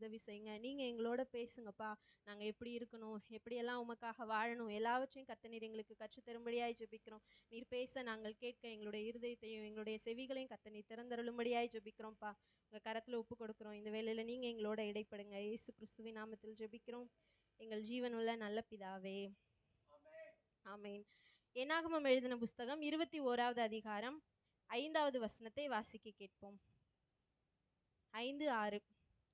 உதவி செய்யுங்க நீங்கள் எங்களோட பேசுங்கப்பா. நாங்கள் எப்படி இருக்கணும்? எப்படியெல்லாம் உமக்காக வாழணும்? எல்லாவற்றையும் கத்த நீர் எங்களுக்கு கற்றுத்தரும்படியாய் ஜெபிக்கிறோம். நீர் பேச நாங்கள் கேட்க எங்களுடைய இருதயத்தையும் எங்களுடைய செவிகளையும் கத்த நீர் திறந்தருளும்படியாய் ஜெபிக்கிறோம்ப்பா. உங்கள் கரத்தில் ஒப்பு கொடுக்குறோம். இந்த வேலையில் நீங்கள் எங்களோட இடைப்படுங்க. இயேசு கிறிஸ்துவின் நாமத்தில் ஜெபிக்கிறோம். எங்கள் ஜீவனுள்ள நல்ல பிதாவே. ஆமீன். என்னாகமம் எழுதின புஸ்தகம் இருபத்தி ஓராவது அதிகாரம் ஐந்தாவது வசனத்தை வாசிக்க கேட்போம். ஐந்து ஆறு.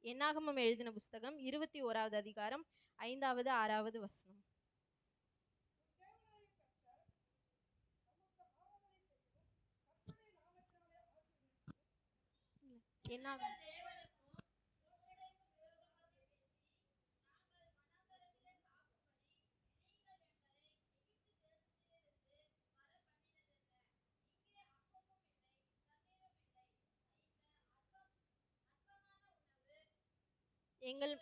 என்னாகமம் எழுதின புஸ்தகம் இருபத்தி ஓராவது அதிகாரம் ஐந்தாவது ஆறாவது வசனம். என்னாகும் எங்கள்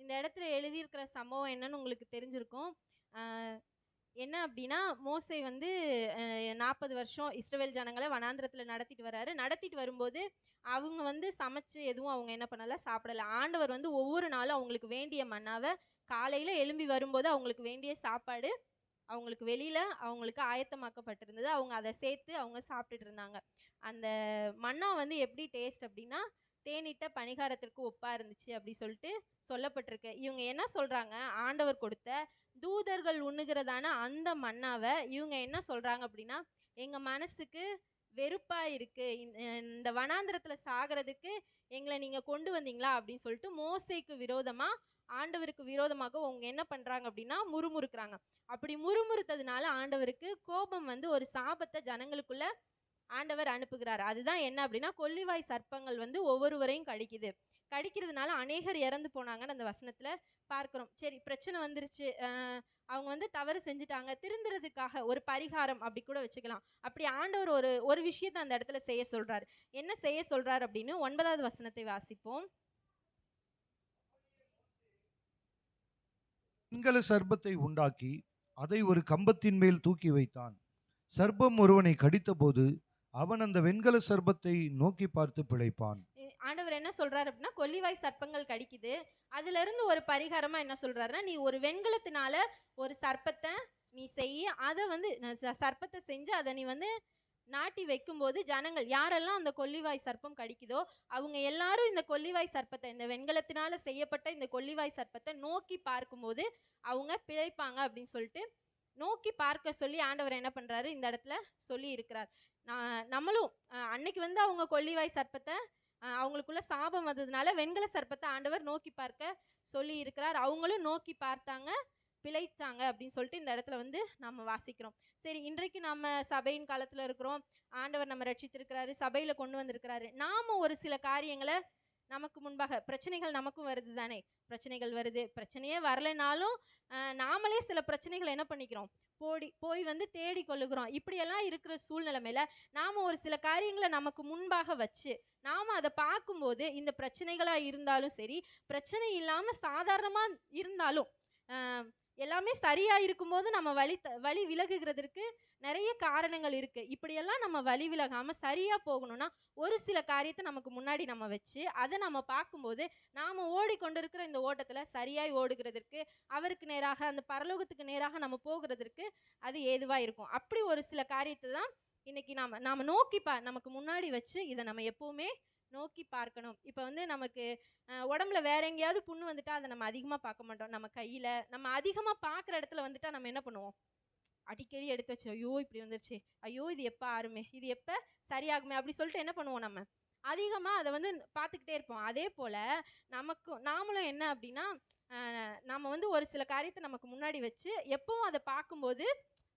இந்த இடத்துல எழுதியிருக்கிற சம்பவம் என்னன்னு உங்களுக்கு தெரிஞ்சிருக்கும். என்ன அப்படின்னா மோசை வந்து நாற்பது வருஷம் இஸ்ரவேல் ஜனங்களை வனாந்திரத்தில் நடத்திட்டு வராரு. நடத்திட்டு வரும்போது அவங்க வந்து சமைச்சு எதுவும் அவங்க என்ன பண்ணலை சாப்பிடல. ஆண்டவர் வந்து ஒவ்வொரு நாளும் அவங்களுக்கு வேண்டிய மன்னாவை காலையில் எழும்பி வரும்போது அவங்களுக்கு வேண்டிய சாப்பாடு அவங்களுக்கு வெளியில் அவங்களுக்கு ஆயத்தமாக்கப்பட்டிருந்தது. அவங்க அதை சேர்த்து அவங்க சாப்பிட்டுட்டு இருந்தாங்க. அந்த மன்னா வந்து எப்படி டேஸ்ட் அப்படின்னா தேனிட்ட பணிகாரத்திற்கு ஒப்பாக இருந்துச்சு அப்படி சொல்லிட்டு சொல்லப்பட்டிருக்கு. இவங்க என்ன சொல்கிறாங்க ஆண்டவர் கொடுத்த தூதர்கள் உண்ணுகிறதான அந்த மன்னாவை இவங்க என்ன சொல்கிறாங்க அப்படின்னா எங்கள் மனசுக்கு வெறுப்பாக இருக்குது இந்த வனாந்திரத்தில் சாகிறதுக்கு எங்களை நீங்கள் கொண்டு வந்தீங்களா? அப்படின்னு சொல்லிட்டு மோசைக்கு விரோதமாக ஆண்டவருக்கு விரோதமாக அவங்க என்ன பண்ணுறாங்க அப்படின்னா முறுமுறுக்கிறாங்க. அப்படி முறுமுறுத்ததுனால ஆண்டவருக்கு கோபம் வந்து ஒரு சாபத்தை ஜனங்களுக்குள்ள ஆண்டவர் அனுப்புகிறார். அதுதான் என்ன அப்படின்னா கொல்லிவாய் சர்ப்பங்கள் வந்து ஒவ்வொருவரையும் கடிக்குது. கடிக்கிறதுனால அநேகர் இறந்து போனாங்கன்னு அந்த வசனத்தில் பார்க்குறோம். சரி பிரச்சனை வந்துருச்சு. அவங்க வந்து தவறு செஞ்சுட்டாங்க. திருந்துறதுக்காக ஒரு பரிகாரம் அப்படி கூட வச்சுக்கலாம். அப்படி ஆண்டவர் ஒரு ஒரு விஷயத்தை அந்த இடத்துல செய்ய சொல்கிறார் என்ன செய்ய சொல்கிறார் அப்படின்னு ஒன்பதாவது வசனத்தை வாசிப்போம். வெண்கல சர்ப்பத்தை உண்டாக்கி அதை ஒரு கம்பத்தின் மேல் தூக்கி வைத்தான். சர்ப்பம் ஒருவனை கடித்தபோது அவன் அந்த வெண்கல சர்ப்பத்தை நோக்கி பார்த்து பிழைப்பான். ஆண்டவர் என்ன சொல்றாரு அப்படின்னா கொல்லிவாய் சர்ப்பங்கள் கடிக்குது. அதுல இருந்து ஒரு பரிகாரமா என்ன சொல்றாருன்னா நீ ஒரு வெண்கலத்தினால ஒரு சர்ப்பத்தை நீ செய்ய அதை வந்து ச- சர்ப்பத்தை செஞ்சு அதை நீ வந்து நாட்டி வைக்கும்போது ஜனங்கள் யாரெல்லாம் அந்த கொல்லிவாய் சர்ப்பம் கடிக்குதோ அவங்க எல்லாரும் இந்த கொல்லிவாய் சர்ப்பத்தை இந்த வெண்கலத்தினால செய்யப்பட்ட இந்த கொல்லிவாய் சர்ப்பத்தை நோக்கி பார்க்கும்போது அவங்க பிழைப்பாங்க அப்படின்னு சொல்லிட்டு நோக்கி பார்க்க சொல்லி ஆண்டவர் என்ன பண்ணுறாரு இந்த இடத்துல சொல்லி இருக்கிறார். நான் நம்மளும் அன்னைக்கு வந்து அவங்க கொல்லிவாய் சர்ப்பத்தை அவங்களுக்குள்ள சாபம் வந்ததுனால வெண்கல சர்ப்பத்தை ஆண்டவர் நோக்கி பார்க்க சொல்லி இருக்கிறார். அவங்களும் நோக்கி பார்த்தாங்க. பிழைத்தாங்க அப்படின்னு சொல்லிட்டு இந்த இடத்துல வந்து நம்ம வாசிக்கிறோம். சரி இன்றைக்கு நம்ம சபையின் காலத்தில் இருக்கிறோம். ஆண்டவர் நம்ம ரட்சித்திருக்கிறாரு சபையில் கொண்டு வந்திருக்கிறாரு. நாம் ஒரு சில காரியங்களை நமக்கு முன்பாக பிரச்சனைகள் நமக்கும் வருது தானே? பிரச்சனைகள் வருது. பிரச்சனையே வரலைனாலும் நாமளே சில பிரச்சனைகள் என்ன பண்ணிக்கிறோம்? போடி போய் வந்து தேடி கொள்ளுகிறோம். இப்படியெல்லாம் இருக்கிற சூழ்நிலைமையில நாம் ஒரு சில காரியங்களை நமக்கு முன்பாக வச்சு நாம் அதை பார்க்கும்போது இந்த பிரச்சனைகளாக இருந்தாலும் சரி பிரச்சனை இல்லாமல் சாதாரணமாக இருந்தாலும் எல்லாமே சரியாக இருக்கும்போது நம்ம வழி த வழி விலகுகிறதுக்கு நிறைய காரணங்கள் இருக்குது இப்படியெல்லாம் நம்ம வழி விலகாமல் சரியாக போகணும்னா ஒரு சில காரியத்தை நமக்கு முன்னாடி நம்ம வச்சு அதை நம்ம பார்க்கும்போது நாம் ஓடிக்கொண்டிருக்கிற இந்த ஓட்டத்தில் சரியாய் ஓடுகிறதற்கு அவருக்கு நேராக அந்த பரலோகத்துக்கு நேராக நம்ம போகிறதற்கு அது ஏதுவாக இருக்கும். அப்படி ஒரு சில காரியத்தை தான் இன்றைக்கி நாம் நாம் நோக்கி பா நமக்கு முன்னாடி வச்சு இதை நம்ம எப்போவுமே நோக்கி பார்க்கணும். இப்போ வந்து நமக்கு உடம்புல வேற எங்கேயாவது புண்ணு வந்துட்டா அதை நம்ம அதிகமாக பார்க்க மாட்டோம். நம்ம கையில் நம்ம அதிகமாக பார்க்குற இடத்துல வந்துட்டா நம்ம என்ன பண்ணுவோம்? அடிக்கடி எடுத்து வச்சு ஐயோ இப்படி வந்துருச்சு. ஐயோ இது எப்போ ஆறுமே? இது எப்போ சரியாகுமே? அப்படி சொல்லிட்டு என்ன பண்ணுவோம் நம்ம? அதிகமாக அதை வந்து பார்த்துக்கிட்டே இருப்போம். அதே போல் நமக்கும் நாமளும் என்ன அப்படின்னா நம்ம வந்து ஒரு சில காரியத்தை நமக்கு முன்னாடி வச்சு எப்பவும் அதை பார்க்கும்போது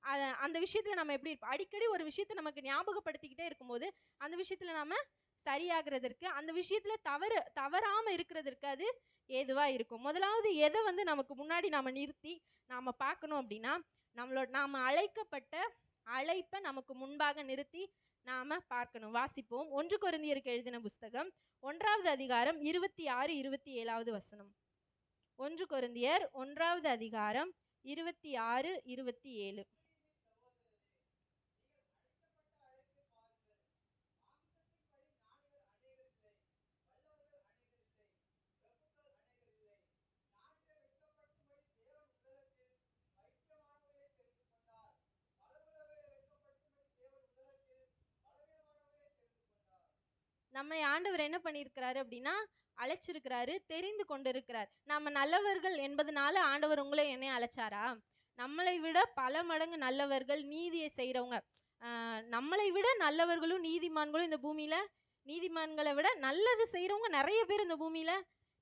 அதை அந்த விஷயத்தில் நம்ம எப்படி இருப்போம்? அடிக்கடி ஒரு விஷயத்தை நமக்கு ஞாபகப்படுத்திக்கிட்டே இருக்கும்போது அந்த விஷயத்தில் நாம் சரியாகிறதற்கு அந்த விஷயத்தில் தவறு தவறாமல் இருக்கிறதற்கு அது ஏதுவாக இருக்கும். முதலாவது எதை வந்து நமக்கு முன்னாடி நாம் நிறுத்தி நாம் பார்க்கணும் அப்படின்னா நம்மளோட நாம் அழைக்கப்பட்ட அழைப்பை நமக்கு முன்பாக நிறுத்தி நாம் பார்க்கணும். வாசிப்போம். ஒன்று குருந்தியருக்கு எழுதின புஸ்தகம் ஒன்றாவது அதிகாரம் இருபத்தி ஆறு இருபத்தி ஏழாவது வசனம். ஒன்று குருந்தியர் ஒன்றாவது அதிகாரம் இருபத்தி ஆறு இருபத்தி ஏழு. நம்ம ஆண்டவர் என்ன பண்ணியிருக்கிறாரு அப்படின்னா அழைச்சிருக்கிறாரு தெரிந்து கொண்டிருக்கிறார். நம்ம நல்லவர்கள் என்பதனால ஆண்டவர் உங்களை என்னை அழைச்சாரா? நம்மளை விட பல மடங்கு நல்லவர்கள் நீதியை செய்கிறவங்க நம்மளை விட நல்லவர்களும் நீதிமான்களும் இந்த பூமியில் நீதிமான்களை விட நல்லது செய்கிறவங்க நிறைய பேர் இந்த பூமியில்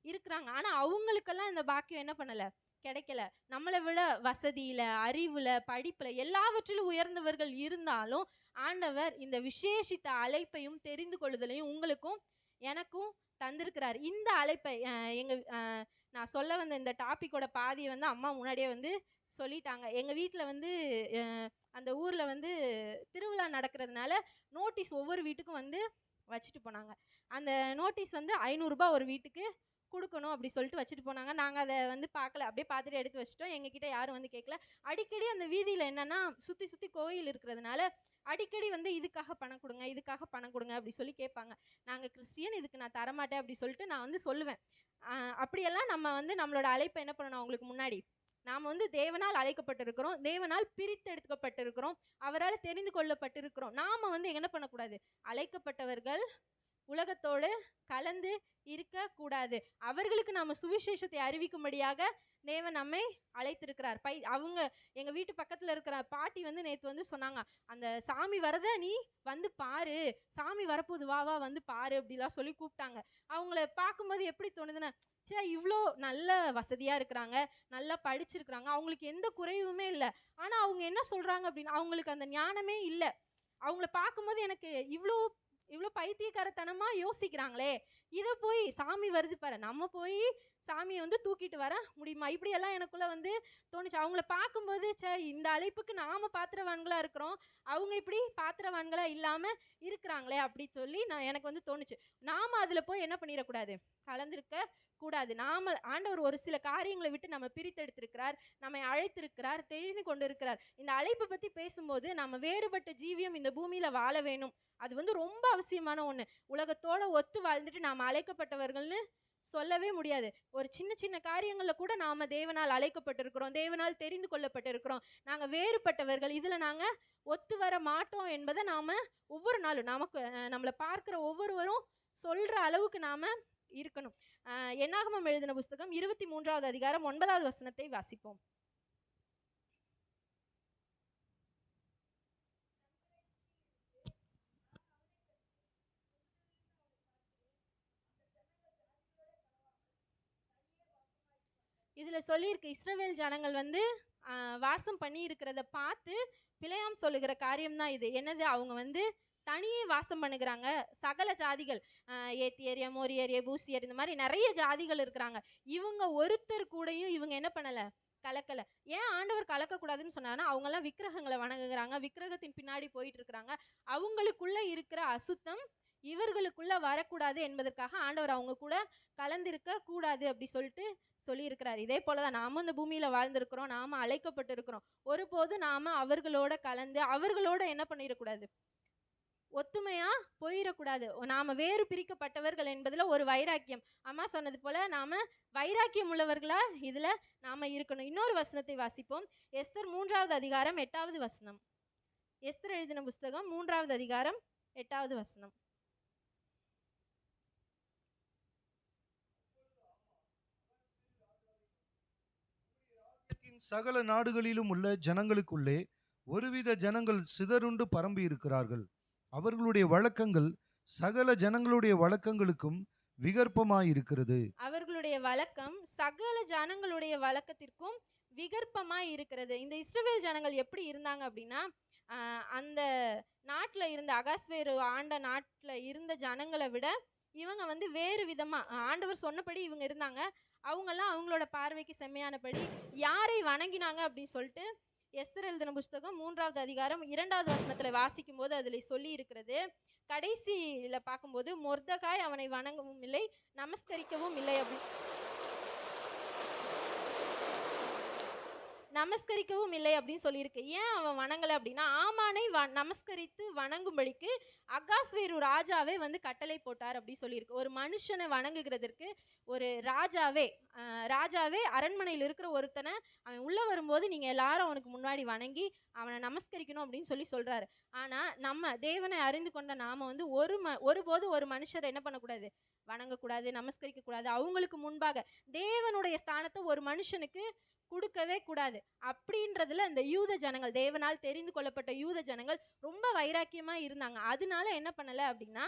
இருக்கிறாங்க. ஆனால் அவங்களுக்கெல்லாம் இந்த பாக்கியம் என்ன பண்ணலை? கிடைக்கல. நம்மளை விட வசதியில் அறிவில் படிப்பில் எல்லாவற்றிலும் உயர்ந்தவர்கள் இருந்தாலும் ஆண்டவர் இந்த விசேஷித்த அழைப்பையும் தெரிந்து கொள்ளுதலையும் உங்களுக்கும் எனக்கும் தந்திருக்கிறார். இந்த அழைப்பை எங்கள் நான் சொல்ல வந்த இந்த டாப்பிக்கோட பாதியை வந்து அம்மா முன்னாடியே வந்து சொல்லிட்டாங்க. எங்கள் வீட்டில் வந்து அந்த ஊரில் வந்து திருவிழா நடக்கிறதுனால நோட்டீஸ் ஒவ்வொரு வீட்டுக்கும் வந்து வச்சுட்டு போனாங்க. அந்த நோட்டீஸ் வந்து ஐநூறுரூபா ஒரு வீட்டுக்கு கொடுக்கணும் அப்படி சொல்லிட்டு வச்சுட்டு போனாங்க. நாங்கள் அதை வந்து பார்க்கல. அப்படியே பார்த்துட்டு எடுத்து வச்சிட்டோம். எங்ககிட்ட யாரும் வந்து கேட்கல. அடிக்கடி அந்த வீதியில் என்னன்னா சுற்றி சுற்றி கோயில் இருக்கிறதுனால அடிக்கடி வந்து இதுக்காக பணம் கொடுங்க இதுக்காக பணம் கொடுங்க அப்படி சொல்லி கேட்பாங்க. நாங்கள் கிறிஸ்டியன் இதுக்கு நான் தரமாட்டேன் அப்படி சொல்லிட்டு நான் வந்து சொல்லுவேன். அப்படியெல்லாம் நம்ம வந்து நம்மளோட அழைப்பை என்ன பண்ணணும் அவங்களுக்கு முன்னாடி? நாம் வந்து தேவனால் அழைக்கப்பட்டிருக்கிறோம் தேவனால் பிரித்தெடுக்கப்பட்டிருக்கிறோம் அவரால் தெரிந்து கொள்ளப்பட்டிருக்கிறோம். நாம் வந்து என்ன பண்ணக்கூடாது? அழைக்கப்பட்டவர்கள் உலகத்தோடு கலந்து இருக்கக்கூடாது. அவர்களுக்கு நாம் சுவிசேஷத்தை அறிவிக்கும்படியாக தேவன் நம்மை அழைத்திருக்கிறார். பை அவங்க எங்கள் வீட்டு பக்கத்தில் இருக்கிற பாட்டி வந்து நேற்று வந்து சொன்னாங்க அந்த சாமி வரத நீ வந்து பாரு. சாமி வரப்போகுது வா வா வந்து பாரு. அப்படிலாம் சொல்லி கூப்பிட்டாங்க. அவங்கள பார்க்கும்போது எப்படி தோணுதுன்னா சே இவ்வளோ நல்ல வசதியாக இருக்கிறாங்க நல்லா படிச்சிருக்கிறாங்க. அவங்களுக்கு எந்த குறைவுமே இல்லை. ஆனால் அவங்க என்ன சொல்கிறாங்க அப்படின்னா அவங்களுக்கு அந்த ஞானமே இல்லை. அவங்கள பார்க்கும்போது எனக்கு இவ்வளோ இவ்வளோ பைத்தியக்காரத்தனமாக யோசிக்கிறாங்களே. இதை போய் சாமி வருது பாரு. நம்ம போய் சாமியை வந்து தூக்கிட்டு வர முடியுமா? இப்படியெல்லாம் எனக்குள்ளே வந்து தோணுச்சு. அவங்கள பார்க்கும்போது சே இந்த அழைப்புக்கு நாம் பாத்திரவான்களாக இருக்கிறோம். அவங்க இப்படி பாத்திரவான்களாக இல்லாமல் இருக்கிறாங்களே அப்படி சொல்லி நான் எனக்கு வந்து தோணுச்சு. நாம் அதில் போய் என்ன பண்ணிடக்கூடாது? கலந்திருக்க கூடாது. நாம ஆண்டவர் ஒரு சில காரியங்களை விட்டு நம்ம பிரித்தெடுத்திருக்கிறார். நம்மை அழைத்திருக்கிறார் தெரிந்து கொண்டிருக்கிறார். இந்த அழைப்பை பற்றி பேசும்போது நம்ம வேறுபட்ட ஜீவியம் இந்த பூமியில் வாழ வேணும். அது வந்து ரொம்ப அவசியமான ஒன்று உலகத்தோட ஒத்து வாழ்ந்துட்டு நாம் அழைக்கப்பட்டவர்கள்னு சொல்லவே முடியாது. ஒரு சின்ன சின்ன காரியங்களில் கூட நாம் தேவனால் அழைக்கப்பட்டிருக்கிறோம் தேவனால் தெரிந்து கொள்ளப்பட்டிருக்கிறோம். நாங்கள் வேறுபட்டவர்கள் இதில் நாங்கள் ஒத்து வர மாட்டோம் என்பதை நாம் ஒவ்வொரு நாளும் நமக்கு நம்மளை பார்க்குற ஒவ்வொருவரும் சொல்கிற அளவுக்கு நாம் இருக்கணும். என்னாகமம் எழுதின புஸ்தகம் இருபத்தி மூன்றாவது அதிகாரம் ஒன்பதாவது வசனத்தை வாசிப்போம். இதில் சொல்லியிருக்கு இஸ்ரவேல் ஜனங்கள் வந்து வாசம் பண்ணி இருக்கிறத பார்த்து பிழையாம் சொல்லுகிற காரியம்தான் இது. என்னது? அவங்க வந்து தனியே வாசம் பண்ணுகிறாங்க. சகல ஜாதிகள் ஏத்தியர் எமோரியர் எபூசியர் இந்த மாதிரி நிறைய ஜாதிகள் இருக்கிறாங்க. இவங்க ஒருத்தர் கூடயும் இவங்க என்ன பண்ணலை? கலக்கலை. ஏன் ஆண்டவர் கலக்கக்கூடாதுன்னு சொன்னாங்கன்னா அவங்கெல்லாம் விக்கிரகங்களை வணங்குகிறாங்க. விக்கிரகத்தின் பின்னாடி போயிட்டு இருக்கிறாங்க அவங்களுக்குள்ளே இருக்கிற அசுத்தம் இவர்களுக்குள்ளே வரக்கூடாது என்பதற்காக ஆண்டவர் அவங்க கூட கலந்திருக்க கூடாது அப்படி சொல்லிட்டு சொல்லியிருக்கிறார். இதே போல தான் நாமும் இந்த பூமியில் வாழ்ந்திருக்கிறோம் நாம அழைக்கப்பட்டிருக்கிறோம். ஒருபோதும் நாம் அவர்களோட கலந்து அவர்களோட என்ன பண்ணிடக்கூடாது? ஒத்துமையாக போயிடக்கூடாது. நாம வேறு பிரிக்கப்பட்டவர்கள் என்பதில் ஒரு வைராக்கியம். அம்மா சொன்னது போல் நாம் வைராக்கியம் உள்ளவர்களாக இதில் நாம் இருக்கணும். இன்னொரு வசனத்தை வாசிப்போம். எஸ்தர் மூன்றாவது அதிகாரம் எட்டாவது வசனம். எஸ்தர் எழுதின புஸ்தகம் மூன்றாவது அதிகாரம் எட்டாவது வசனம். சகல நாடுகளிலும் உள்ள ஜனங்களுக்குள்ளே ஒருவித ஜனங்கள் சிதறுண்டு பரம்பி இருக்கிறார்கள் அவர்களுடைய வழக்கங்கள் சகல ஜனங்களுடைய வழக்கங்களுக்கும் விகற்பமாயிருக்கிறது. அவர்களுடைய வழக்கம் சகல ஜனங்களுடைய வழக்கத்திற்கும் விகற்பமாய் இருக்கிறது இந்த இஸ்ரவேல் ஜனங்கள் எப்படி இருந்தாங்க அப்படின்னா அந்த நாட்டில் இருந்த அகாஸ்வேரு ஆண்ட நாட்டில் இருந்த ஜனங்களை விட இவங்க வந்து வேறு விதமாக ஆண்டவர் சொன்னபடி இவங்க இருந்தாங்க. அவங்கெல்லாம் அவங்களோட பார்வைக்கு செம்மையானபடி யாரை வணங்கினாங்க அப்படின்னு சொல்லிட்டு எஸ்தர் எழுதின புஸ்தகம் மூன்றாவது அதிகாரம் இரண்டாவது வசனத்தில் வாசிக்கும் போது அதில் சொல்லி இருக்கிறது கடைசியில் பார்க்கும்போது மொர்தகாய் அவனை வணங்கவும் இல்லை நமஸ்கரிக்கவும் இல்லை அப்படி நமஸ்கரிக்கவும் இல்லை அப்படின்னு சொல்லியிருக்கு. ஏன் அவன் வணங்கலை அப்படின்னா ஆமானை வ நமஸ்கரித்து வணங்கும்படிக்கு அகாஸ்வேரு ராஜாவே வந்து கட்டளை போட்டார் அப்படின்னு சொல்லியிருக்கு. ஒரு மனுஷனை வணங்குகிறதற்கு ஒரு ராஜாவே ராஜாவே அரண்மனையில் இருக்கிற ஒருத்தனை அவன் உள்ளே வரும்போது நீங்கள் எல்லாரும் அவனுக்கு முன்னாடி வணங்கி அவனை நமஸ்கரிக்கணும் அப்படின்னு சொல்லி சொல்கிறாரு ஆனால் நம்ம தேவனை அறிந்து கொண்ட நாம் வந்து ஒரு ம ஒருபோது ஒரு மனுஷரை என்ன பண்ணக்கூடாது? வணங்கக்கூடாது நமஸ்கரிக்கக்கூடாது. அவங்களுக்கு முன்பாக தேவனுடைய ஸ்தானத்தை ஒரு மனுஷனுக்கு கொடுக்கவே கூடாது. அப்படின்றதுல இந்த யூத ஜனங்கள் தேவனால் தெரிந்து கொள்ளப்பட்ட யூத ஜனங்கள் ரொம்ப வைராக்கியமாக இருந்தாங்க. அதனால என்ன பண்ணலை அப்படின்னா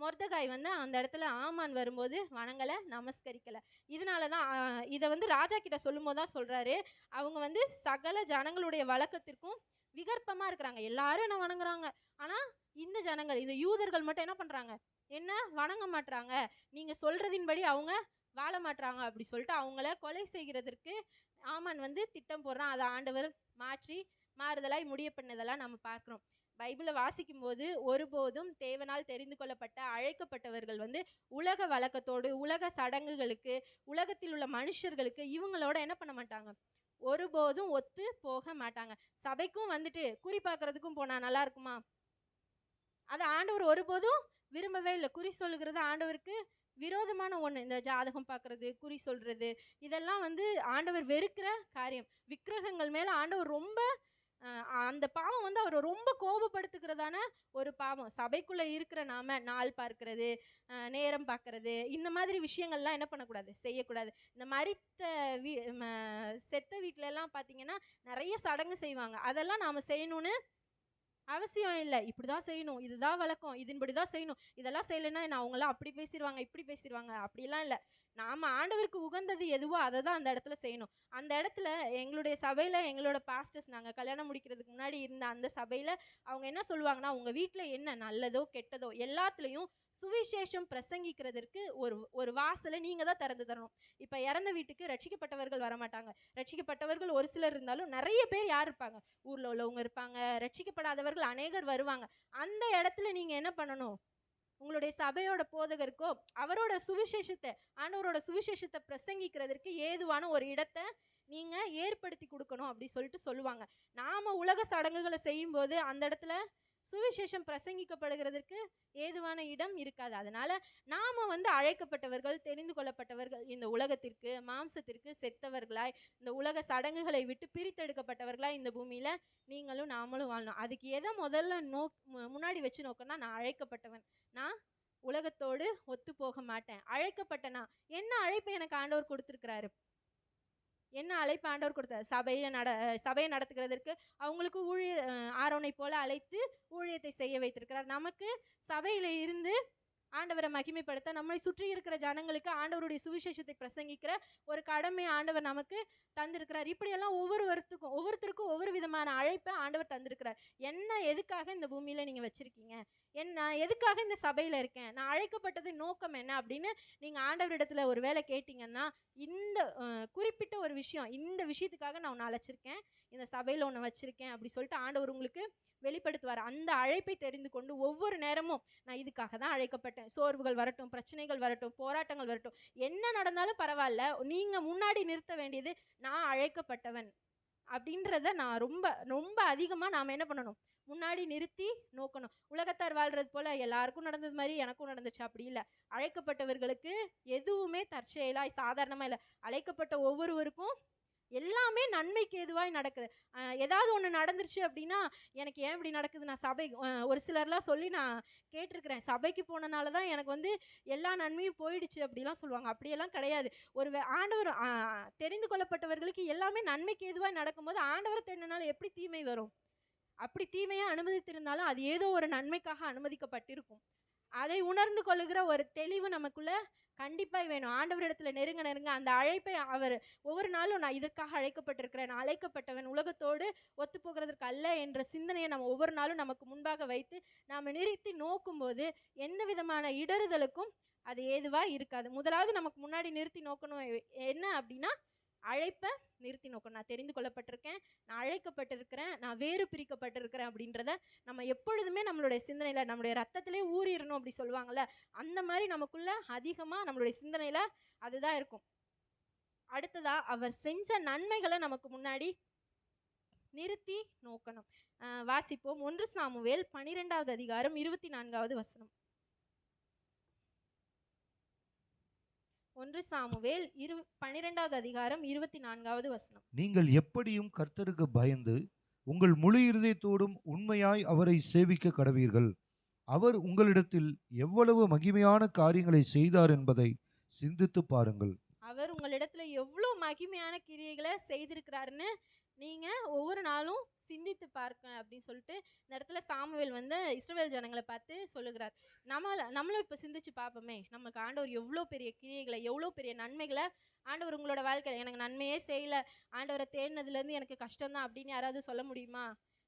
மொர்தகாய் வந்து அந்த இடத்துல ஆமான் வரும்போது வணங்கலை நமஸ்கரிக்கலை. இதனால தான் இதை வந்து ராஜா கிட்ட சொல்லும்போது தான் சொல்கிறாரு அவங்க வந்து சகல ஜனங்களுடைய வழக்கத்திற்கும் விகற்பமாக இருக்கிறாங்க. எல்லாரும் என்ன வணங்குறாங்க. ஆனால் இந்த ஜனங்கள் இந்த யூதர்கள் மட்டும் என்ன பண்ணுறாங்க என்ன? வணங்க மாட்டுறாங்க நீங்கள் சொல்கிறதின்படி அவங்க வாழ மாட்றாங்க. அப்படி சொல்லிட்டு அவங்கள கொலை செய்கிறதற்கு ஆமான் வந்து திட்டம் போடுறான். அதை ஆண்டவர் மாற்றி மாறுதலாய் முடிய பண்ணதெல்லாம் நம்ம பார்க்குறோம். பைபிளை வாசிக்கும்போது ஒருபோதும் தேவனால் தெரிந்து கொள்ளப்பட்ட அழைக்கப்பட்டவர்கள் வந்து உலக வழக்கத்தோடு உலக சடங்குகளுக்கு உலகத்தில் உள்ள மனுஷர்களுக்கு இவங்களோட என்ன பண்ண மாட்டாங்க? ஒருபோதும் ஒத்து போக மாட்டாங்க. சபைக்கும் வந்துட்டு குறி பார்க்கறதுக்கும் போனால் நல்லா இருக்குமா? அது ஆண்டவர் ஒருபோதும் விரும்பவே இல்லை. குறி சொல்லுகிறது ஆண்டவருக்கு விரோதமான ஒன்று இந்த ஜாதகம் பார்க்கறது குறி சொல்றது இதெல்லாம் வந்து ஆண்டவர் வெறுக்கிற காரியம். விக்கிரகங்கள் மேலே ஆண்டவர் ரொம்ப அந்த பாவம் வந்து அவரை ரொம்ப கோபப்படுத்துகிறதான ஒரு பாவம். சபைக்குள்ளே இருக்கிற நாம நாள் பார்க்கறது நேரம் பார்க்கறது இந்த மாதிரி விஷயங்கள்லாம் என்ன பண்ணக்கூடாது? செய்யக்கூடாது. இந்த மறித்த வீ செத்த வீட்டிலலாம் பார்த்தீங்கன்னா நிறைய சடங்கு செய்வாங்க. அதெல்லாம் நாம் செய்யணும்னு அவசியம் இல்லை. இப்படி தான் செய்யணும். இதுதான் வழக்கம். இதன்படி தான் செய்யணும். இதெல்லாம் செய்யலைன்னா நான் அவங்களாம் அப்படி பேசிடுவாங்க இப்படி பேசிடுவாங்க அப்படிலாம் இல்லை. நாம் ஆண்டவருக்கு உகந்தது எதுவோ அதை தான் அந்த இடத்துல செய்யணும். அந்த இடத்துல எங்களுடைய சபையில் எங்களோட பாஸ்டர்ஸ் நாங்கள் கல்யாணம் முடிக்கிறதுக்கு முன்னாடி இருந்த அந்த சபையில் அவங்க என்ன சொல்லுவாங்கன்னா உங்கள் வீட்டில் என்ன நல்லதோ கெட்டதோ எல்லாத்துலேயும் சுவிசேஷம் பிரசங்கிக்கிறதுக்கு ஒரு ஒரு வாசலை நீங்கள் தான் திறந்து தரணும். இப்போ இறந்த வீட்டுக்கு ரட்சிக்கப்பட்டவர்கள் வரமாட்டாங்க ரட்சிக்கப்பட்டவர்கள் ஒரு சிலர் இருந்தாலும் நிறைய பேர் யார் இருப்பாங்க? ஊரில் உள்ளவங்க இருப்பாங்க ரட்சிக்கப்படாதவர்கள் அநேகர் வருவாங்க. அந்த இடத்துல நீங்கள் என்ன பண்ணணும்? உங்களுடைய சபையோட போதகருக்கோ அவரோட சுவிசேஷத்தை ஆண்டவரோட சுவிசேஷத்தை பிரசங்கிக்கிறதுக்கு ஏதுவான ஒரு இடத்தை நீங்கள் ஏற்படுத்தி கொடுக்கணும் அப்படி சொல்லிட்டு சொல்லுவாங்க. நாம் உலக சடங்குகளை செய்யும்போது அந்த இடத்துல சுவிசேஷம் பிரசங்கிக்கப்படுகிறதற்கு ஏதுவான இடம் இருக்காது. அதனால நாம வந்து அழைக்கப்பட்டவர்கள் தெரிந்து கொள்ளப்பட்டவர்கள் இந்த உலகத்திற்கு மாம்சத்திற்கு செத்தவர்களாய் இந்த உலக சடங்குகளை விட்டு பிரித்தெடுக்கப்பட்டவர்களாய் இந்த பூமியில் நீங்களும் நாமளும் வாழணும். அதுக்கு எதை முதல்ல நோ முன்னாடி வச்சு நோக்கம்னா நான் அழைக்கப்பட்டவன். நான் உலகத்தோடு ஒத்து போக மாட்டேன் அழைக்கப்பட்டனா என்ன அழைப்பை எனக்கு ஆண்டவர் கொடுத்துருக்கிறாரு? என்ன அழைப்பு ஆண்டவர் கொடுத்தார்? சபையை நட சபையை நடத்துகிறதற்கு அவங்களுக்கு ஊழிய ஆரோனை போல அழைத்து ஊழியத்தை செய்ய வைத்திருக்கிறார். நமக்கு சபையில் இருந்து ஆண்டவரை மகிமைப்படுத்த நம்மை சுற்றி இருக்கிற ஜனங்களுக்கு ஆண்டவருடைய சுவிசேஷத்தை பிரசங்கிக்கிற ஒரு கடமை ஆண்டவர் நமக்கு தந்திருக்கிறார். இப்படியெல்லாம் ஒவ்வொருவருத்துக்கும் ஒவ்வொருத்தருக்கும் ஒவ்வொரு விதமான அழைப்பை ஆண்டவர் தந்திருக்கிறார். என்ன எதுக்காக இந்த பூமியில் நீங்கள் வச்சுருக்கீங்க? என் நான் எதுக்காக இந்த சபையில் இருக்கேன்? நான் அழைக்கப்பட்டது நோக்கம் என்ன அப்படின்னு நீங்கள் ஆண்டவரிடத்தில் ஒரு வேலை கேட்டிங்கன்னா இந்த குறிப்பிட்ட ஒரு விஷயம் இந்த விஷயத்துக்காக நான் உன்னை அழைச்சிருக்கேன். இந்த சபையில் உன்னை வச்சுருக்கேன் அப்படி சொல்லிட்டு ஆண்டவர் உங்களுக்கு வெளிப்படுத்துவார். அந்த அழைப்பை தெரிந்து கொண்டு ஒவ்வொரு நேரமும் நான் இதுக்காக தான் அழைக்கப்பட்டேன். சோர்வுகள் வரட்டும் பிரச்சனைகள் வரட்டும் போராட்டங்கள் வரட்டும். என்ன நடந்தாலும் பரவாயில்ல. நீங்கள் முன்னாடி நிறுத்த வேண்டியது நான் அழைக்கப்பட்டவன் அப்படின்றத நான் ரொம்ப ரொம்ப அதிகமாக நாம் என்ன பண்ணணும்? முன்னாடி நிறுத்தி நோக்கணும். உலகத்தார் வாழ்றது போல எல்லாருக்கும் நடந்தது மாதிரி எனக்கும் நடந்துச்சு. அப்படி இல்லை. அழைக்கப்பட்டவர்களுக்கு எதுவுமே தற்செயலாய் சாதாரணமாக இல்லை. அழைக்கப்பட்ட ஒவ்வொருவருக்கும் எல்லாமே நன்மைக்கு எதுவாய் நடக்குது. ஏதாவது ஒன்று நடந்துருச்சு அப்படின்னா எனக்கு ஏன் இப்படி நடக்குது? நான் சபை ஒரு சிலர்லாம் சொல்லி நான் கேட்டிருக்கிறேன். சபைக்கு போனனால தான் எனக்கு வந்து எல்லா நன்மையும் போயிடுச்சு அப்படிலாம் சொல்லுவாங்க. அப்படியெல்லாம் கிடையாது. ஒரு ஆண்டவர் தெரிந்து கொள்ளப்பட்டவர்களுக்கு எல்லாமே நன்மைக்கு எதுவாக நடக்கும்போது ஆண்டவர் தெரிஞ்சனால எப்படி தீமை வரும்? அப்படி தீமையாக அனுமதித்திருந்தாலும் அது ஏதோ ஒரு நன்மைக்காக அனுமதிக்கப்பட்டிருக்கும். அதை உணர்ந்து கொள்ளுகிற ஒரு தெளிவு நமக்குள்ள கண்டிப்பாக வேணும். ஆண்டவரிடத்தில் நெருங்க நெருங்க அந்த அழைப்பை அவர் ஒவ்வொரு நாளும் நான் இதற்காக அழைக்கப்பட்டிருக்கிறேன். நான் அழைக்கப்பட்டவன் உலகத்தோடு ஒத்து போகிறதற்கு அல்ல என்ற சிந்தனையை நம்ம ஒவ்வொரு நாளும் நமக்கு முன்பாக வைத்து நாம் நிறுத்தி நோக்கும்போது எந்த விதமான இடறுதலுக்கும் அது ஏதுவாக இருக்காது. முதலாவது நமக்கு முன்னாடி நிறுத்தி நோக்கணும் என்ன அப்படின்னா அழைப்பை நிறுத்தி நோக்கணும். நான் தெரிந்து கொள்ளப்பட்டிருக்கேன் நான் அழைக்கப்பட்டிருக்கிறேன் நான் வேறு பிரிக்கப்பட்டிருக்கிறேன் அப்படின்றத நம்ம எப்பொழுதுமே நம்மளுடைய சிந்தனையில் நம்மளுடைய ரத்தத்திலே ஊறிடணும் அப்படி சொல்லுவாங்கள்ல அந்த மாதிரி நமக்குள்ள அதிகமாக நம்மளுடைய சிந்தனையில் அதுதான் இருக்கும். அடுத்ததாக அவர் செஞ்ச நன்மைகளை நமக்கு முன்னாடி நிறுத்தி நோக்கணும். வாசிப்போம். ஒன்று சாமுவேல் பனிரெண்டாவது அதிகாரம் இருபத்தி நான்காவது வசனம். ஒன்று சாமுவேல் இரு பனிரெண்டாவது அதிகாரம் இருபத்தி நான்காவது வசனம். நீங்கள் எப்படியும் கர்த்தருக்கு பயந்து உங்கள் முழு இருதயத்தோடும் உண்மையாய் அவரை சேவிக்க கடவீர்கள். அவர் உங்களிடத்தில் எவ்வளவு மகிமையான காரியங்களை செய்தார் என்பதை சிந்தித்து பாருங்கள். அவர் உங்களிடத்துல எவ்வளோ மகிமையான கிரியைகளை செய்திருக்கிறாருன்னு நீங்கள் ஒவ்வொரு நாளும் சிந்தித்து பார்க்க அப்படின்னு சொல்லிட்டு இந்த இடத்துல சாமுவேல் வந்து இஸ்ரவேல் ஜனங்களை பார்த்து சொல்லுகிறார். நம்மளை நம்மளும் இப்போ சிந்திச்சு பார்ப்போமே நமக்கு ஆண்டவர் எவ்வளோ பெரிய கிரியைகளை எவ்வளோ பெரிய நன்மைகளை ஆண்டவர் உங்களோட வாழ்க்கையில் எனக்கு நன்மையே செய்யல ஆண்டவரை தேடினதுலேருந்து எனக்கு கஷ்டம்தான் அப்படின்னு யாராவது சொல்ல முடியுமா?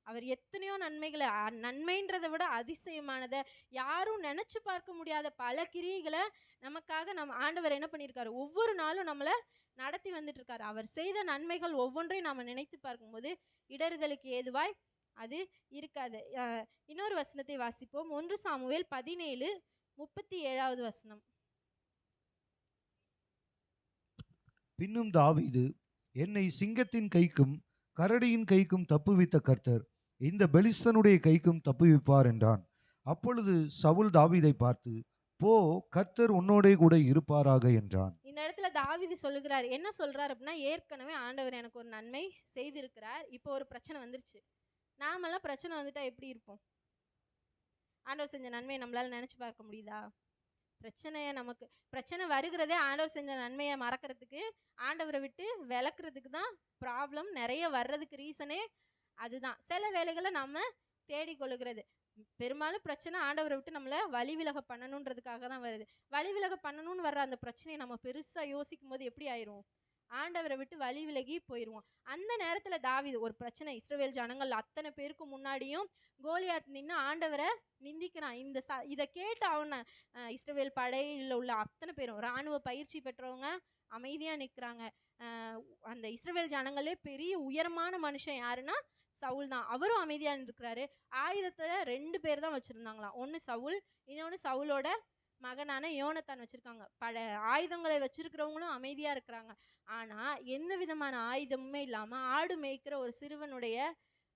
அவர் எத்தனையோ நன்மைகளை அ- நன்மைன்றதை விட அதிசயமானதை யாரும் நினச்சி பார்க்க முடியாத பல கிரியைகளை நமக்காக நம்ம ஆண்டவர் என்ன பண்ணியிருக்காரு? ஒவ்வொரு நாளும் நம்மளை நடத்தி வந்துட்டு இருக்காரு அவர் செய்த நன்மைகள் ஒவ்வொன்றையும் நாம் நினைத்து பார்க்கும்போது இடறுதலுக்கு ஏதுவாய் அது இருக்காது. இன்னொரு வசனத்தை வாசிப்போம். ஒன்று சாமுவேல் பதினேழு முப்பத்தி ஏழாவது வசனம். பின்னும் தாவீது என்னை சிங்கத்தின் கைக்கும் கரடியின் கைக்கும் தப்புவித்த கர்த்தர் இந்த பெலிஸ்தனுடைய கைக்கும் தப்புவிப்பார் என்றான். அப்பொழுது சவுல் தாவீதை பார்த்து போ கர்த்தர் உன்னோடே கூட இருப்பாராக என்றான். இந்த இடத்துல தாவிதி சொல்லுகிறார். என்ன சொல்கிறார் அப்படின்னா ஏற்கனவே ஆண்டவர் எனக்கு ஒரு நன்மை செய்திருக்கிறார். இப்போ ஒரு பிரச்சனை வந்துருச்சு. நாமெல்லாம் பிரச்சனை வந்துட்டா எப்படி இருப்போம்? ஆண்டவர் செஞ்ச நன்மையை நம்மளால் நினச்சி பார்க்க முடியுதா? பிரச்சனையை நமக்கு பிரச்சனை வருகிறதே ஆண்டவர் செஞ்ச நன்மையை மறக்கிறதுக்கு ஆண்டவரை விட்டு விளக்குறதுக்கு தான் ப்ராப்ளம் நிறைய வர்றதுக்கு ரீசனே அதுதான். சில வேலைகளை நம்ம தேடிக்கொள்ளுகிறது. பெரும்பாலும் பிரச்சனை ஆண்டவரை விட்டு நம்மளை வழி விலக பண்ணணுன்றதுக்காக தான் வருது. வழி விலக பண்ணணும்னு வர்ற அந்த பிரச்சனையை நம்ம பெருசாக யோசிக்கும் போது எப்படி ஆயிரும்? ஆண்டவரை விட்டு வழி விலகி போயிடுவோம் அந்த நேரத்தில் தாவிது ஒரு பிரச்சனை. இஸ்ரவேல் ஜனங்கள் அத்தனை பேருக்கு முன்னாடியும் கோலியாத் நின்று ஆண்டவரை நிந்திக்கிறான். இந்த ச இதை கேட்டு அவனை அஹ், இஸ்ரவேல் படையில் உள்ள அத்தனை பேரும் இராணுவ பயிற்சி பெற்றவங்க அமைதியாக நிற்கிறாங்க அந்த இஸ்ரவேல் ஜனங்களே பெரிய உயரமான மனுஷன் யாருன்னா சவுல் தான். அவரும் அமைதியாக இருக்கிறாரு ஆயுதத்தை ரெண்டு பேர் தான் வச்சுருந்தாங்களாம். ஒன்று சவுல் இன்னொன்று சவுலோட மகனான யோனத்தான் வச்சுருக்காங்க. பல ஆயுதங்களை வச்சுருக்கிறவங்களும் அமைதியாக இருக்கிறாங்க. ஆனால் எந்த விதமான ஆயுதமுமே இல்லாமல் ஆடு மேய்க்கிற ஒரு சிறுவனுடைய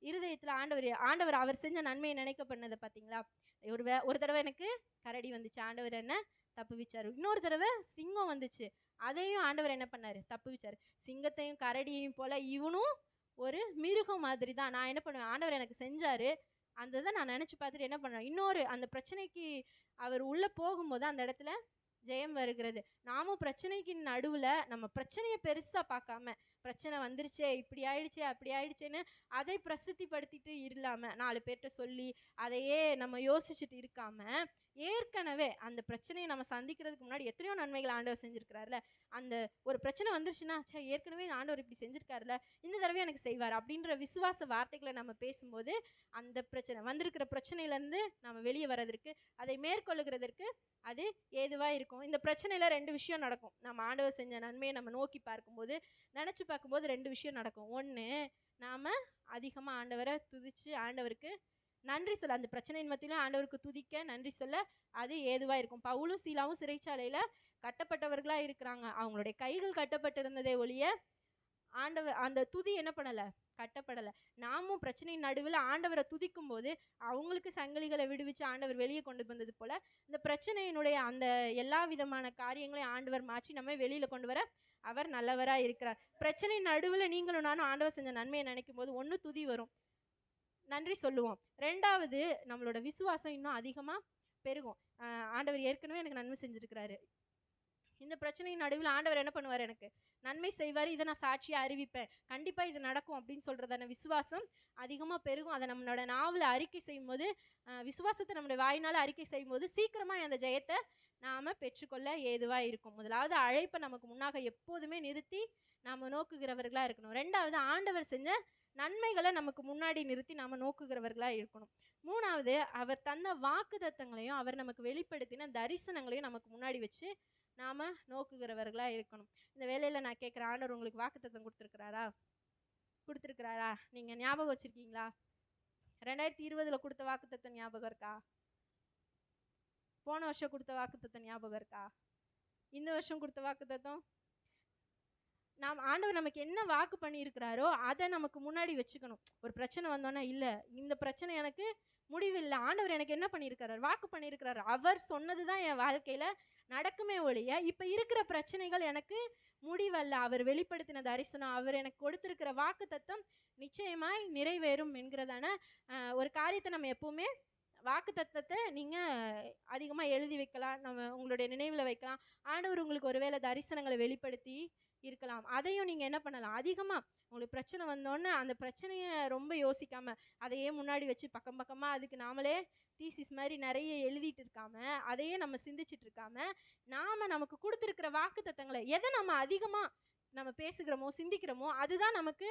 இருதயத்தில் ஆண்டவர் ஆண்டவர் அவர் செஞ்ச நன்மையை நினைக்க பண்ணதை பார்த்தீங்களா ஒரு வே ஒரு தடவை எனக்கு கரடி வந்துச்சு. ஆண்டவர் என்ன தப்பு வச்சார். இன்னொரு தடவை சிங்கம் வந்துச்சு. அதையும் ஆண்டவர் என்ன பண்ணார்? தப்பு வச்சார். சிங்கத்தையும் கரடியையும் போல இவனும் ஒரு மிருகம் மாதிரி தான் நான் என்ன பண்ணுவேன்? ஆண்டவர் எனக்கு செஞ்சார். அந்த இதை நான் நினச்சி பார்த்துட்டு என்ன பண்ணுறேன் இன்னொரு அந்த பிரச்சனைக்கு அவர் உள்ளே போகும்போது அந்த இடத்துல ஜெயம் வருகிறது. நாமும் பிரச்சனைக்கு நடுவில் நம்ம பிரச்சனையை பெருசாக பார்க்காம பிரச்சனை வந்துருச்சே இப்படி ஆயிடுச்சே அப்படி ஆயிடுச்சேன்னு அதை பிரசித்திப்படுத்திட்டு இல்லாமல் நாலு பேர்கிட்ட சொல்லி அதையே நம்ம யோசிச்சுட்டு இருக்காமல் ஏற்கனவே அந்த பிரச்சனையை நம்ம சந்திக்கிறதுக்கு முன்னாடி எத்தனையோ நன்மைகள் ஆண்டவர் செஞ்சுருக்கிறாருல அந்த ஒரு பிரச்சனை வந்துருச்சுன்னா சே ஏற்கனவே இந்த ஆண்டவர் இப்படி செஞ்சுருக்காருல இந்த தடவை எனக்கு செய்வார் அப்படின்ற விசுவாச வார்த்தைகளை நம்ம பேசும்போது அந்த பிரச்சனை வந்திருக்கிற பிரச்சனையிலேருந்து நம்ம வெளியே வர்றதற்கு அதை மேற்கொள்ளுகிறதற்கு அது ஏதுவாக இருக்கும். இந்த பிரச்சனையில் ரெண்டு விஷயம் நடக்கும். நம்ம ஆண்டவர் செஞ்ச நன்மையை நம்ம நோக்கி பார்க்கும்போது நினச்சி பார்க்கும்போது ரெண்டு விஷயம் நடக்கும். ஒன்று நாம் அதிகமாக ஆண்டவரை துதித்து ஆண்டவருக்கு நன்றி சொல்ல அந்த பிரச்சனையின் மத்தியிலும் ஆண்டவருக்கு துதிக்க நன்றி சொல்ல அது ஏதுவாக இருக்கும். பவுலும் சீலாவும் சிறைச்சாலையில் கட்டப்பட்டவர்களாக இருக்கிறாங்க. அவங்களுடைய கைகள் கட்டப்பட்டிருந்ததே ஒழிய ஆண்டவர் அந்த துதி என்ன பண்ணலை? கட்டப்படலை. நாமும் பிரச்சனையின் நடுவில் ஆண்டவரை துதிக்கும் போது அவங்களுக்கு சங்கிலிகளை விடுவிச்சு ஆண்டவர் வெளியே கொண்டு வந்தது போல் இந்த பிரச்சனையினுடைய அந்த எல்லா விதமான காரியங்களையும் ஆண்டவர் மாற்றி நம்ம வெளியில் கொண்டு வர அவர் நல்லவராக இருக்கிறார். பிரச்சனை நடுவில் நீங்களும் நானும் ஆண்டவர் செஞ்ச நன்மையை நினைக்கும் போது ஒன்று துதி வரும். நன்றி சொல்லுவோம். ரெண்டாவது நம்மளோட விசுவாசம் இன்னும் அதிகமாக பெருகும். ஆண்டவர் ஏற்கனவே எனக்கு நன்மை செஞ்சுருக்கிறாரு. இந்த பிரச்சனையின் நடுவில் ஆண்டவர் என்ன பண்ணுவார் எனக்கு? நன்மை செய்வார் இதை நான் சாட்சியாக அறிவிப்பேன். கண்டிப்பாக இது நடக்கும் அப்படின்னு சொல்கிறதான விசுவாசம் அதிகமாக பெருகும். அதை நம்மளோட நாவில் அறிக்கை செய்யும்போது விசுவாசத்தை நம்மளுடைய வாயினால் அறிக்கை செய்யும்போது சீக்கிரமாக அந்த ஜெயத்தை நாம் பெற்றுக்கொள்ள ஏதுவாக இருக்கும். முதலாவது அழைப்பை நமக்கு முன்னாக எப்போதுமே நிறுத்தி நாம் நோக்குகிறவர்களாக இருக்கணும். ரெண்டாவது ஆண்டவர் செஞ்ச நன்மைகளை நமக்கு முன்னாடி நிறுத்தி நாம் நோக்குகிறவர்களாக இருக்கணும். மூணாவது அவர் தந்த வாக்குதத்தங்களையும் அவர் நமக்கு வெளிப்படுத்தின தரிசனங்களையும் நமக்கு முன்னாடி வச்சு நாம் நோக்குகிறவர்களாக இருக்கணும். இந்த வேலையில் நான் கேட்குற ஆண்டவர் உங்களுக்கு வாக்குத்தத்தம் கொடுத்துருக்கிறாரா? கொடுத்துருக்குறாரா? நீங்கள் ஞாபகம் வச்சுருக்கீங்களா? ரெண்டாயிரத்தி இருபதில் கொடுத்த வாக்குத்தத்தம் ஞாபகம் இருக்கா? போன வருஷம் கொடுத்த வாக்குத்தத்தம் ஞாபகம் இருக்கா? இந்த வருஷம் கொடுத்த வாக்குத்தத்தம்? நாம் ஆண்டவர் நமக்கு என்ன வாக்கு பண்ணியிருக்கிறாரோ அதை நமக்கு முன்னாடி வச்சுக்கணும். ஒரு பிரச்சனை வந்தோன்னா இல்லை இந்த பிரச்சனை எனக்கு முடிவில்லை. ஆண்டவர் எனக்கு என்ன பண்ணியிருக்கிறார்? வாக்கு பண்ணியிருக்கிறார். அவர் சொன்னது தான் என் வாழ்க்கையில் நடக்குமே ஒழிய இப்போ இருக்கிற பிரச்சனைகள் எனக்கு முடிவல்ல. அவர் வெளிப்படுத்தின தரிசனம் அவர் எனக்கு கொடுத்துருக்கிற வாக்கு தத்தம் நிச்சயமாய் நிறைவேறும் என்கிறதான ஒரு காரியத்தை நம்ம எப்போவுமே வாக்கு தத்தத்தை நீங்கள் அதிகமாக எழுதி வைக்கலாம். நம்ம உங்களுடைய நினைவில் வைக்கலாம். ஆண்டவர் உங்களுக்கு ஒருவேளை தரிசனங்களை வெளிப்படுத்தி இருக்கலாம். அதையும் நீங்கள் என்ன பண்ணலாம்? அதிகமாக உங்களுக்கு பிரச்சனை வந்தோன்னே அந்த பிரச்சனையை ரொம்ப யோசிக்காம அதையே முன்னாடி வச்சு பக்கம் பக்கமாக அதுக்கு நாமளே தீசிஸ் மாதிரி நிறைய எழுதிட்டு இருக்காம அதையே நம்ம சிந்திச்சிட்டு இருக்காம நாம நமக்கு கொடுத்துருக்கிற வாக்கு தத்தங்களை எதை நம்ம அதிகமாக நம்ம பேசுகிறோமோ சிந்திக்கிறோமோ அதுதான் நமக்கு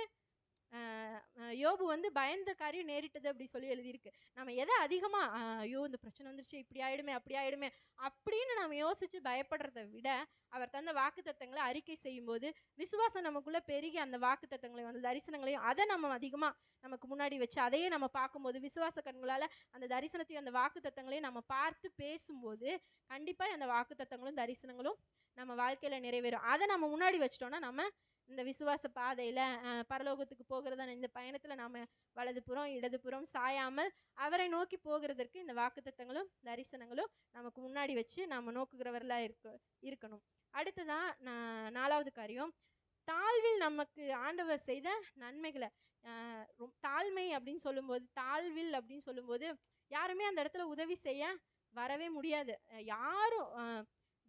யோபு வந்து பயந்த காரியம் நேரிட்டது அப்படி சொல்லி எழுதியிருக்கு. நம்ம எதை அதிகமாக ஐயோ இந்த பிரச்சனை வந்துருச்சு இப்படி ஆயிடுமே அப்படி ஆயிடுமே அப்படின்னு நம்ம யோசித்து பயப்படுறத விட அவர் தந்த வாக்கு தத்தங்களை அறிக்கை செய்யும்போது விசுவாசம் நமக்குள்ளே பெருகி அந்த வாக்கு தத்தங்களையும் அந்த தரிசனங்களையும் அதை நம்ம அதிகமாக நமக்கு முன்னாடி வச்சு அதையே நம்ம பார்க்கும்போது விசுவாச கண்களால் அந்த தரிசனத்தையும் அந்த வாக்கு தத்தங்களையும் நம்ம பார்த்து பேசும்போது கண்டிப்பாக அந்த வாக்கு தத்தங்களும் தரிசனங்களும் நம்ம வாழ்க்கையில் நிறைவேறும். அதை நம்ம முன்னாடி வச்சிட்டோம்னா நம்ம இந்த விசுவாச பாதையில் பரலோகத்துக்கு போகிறதான இந்த பயணத்தில் நாம் வலதுபுறம் இடதுபுறம் சாயாமல் அவரை நோக்கி போகிறதற்கு இந்த வாக்குத்தத்தங்களும் தரிசனங்களும் நமக்கு முன்னாடி வச்சு நாம் நோக்குகிறவர்களாக இருக்க இருக்கணும். அடுத்ததான் நான் நாலாவது காரியம் தாழ்வில் நமக்கு ஆண்டவர் செய்த நன்மைகளை ரொம் தாழ்மை அப்படின்னு சொல்லும்போது தாழ்வில் அப்படின்னு சொல்லும்போது யாருமே அந்த இடத்துல உதவி செய்ய வரவே முடியாது. யாரும்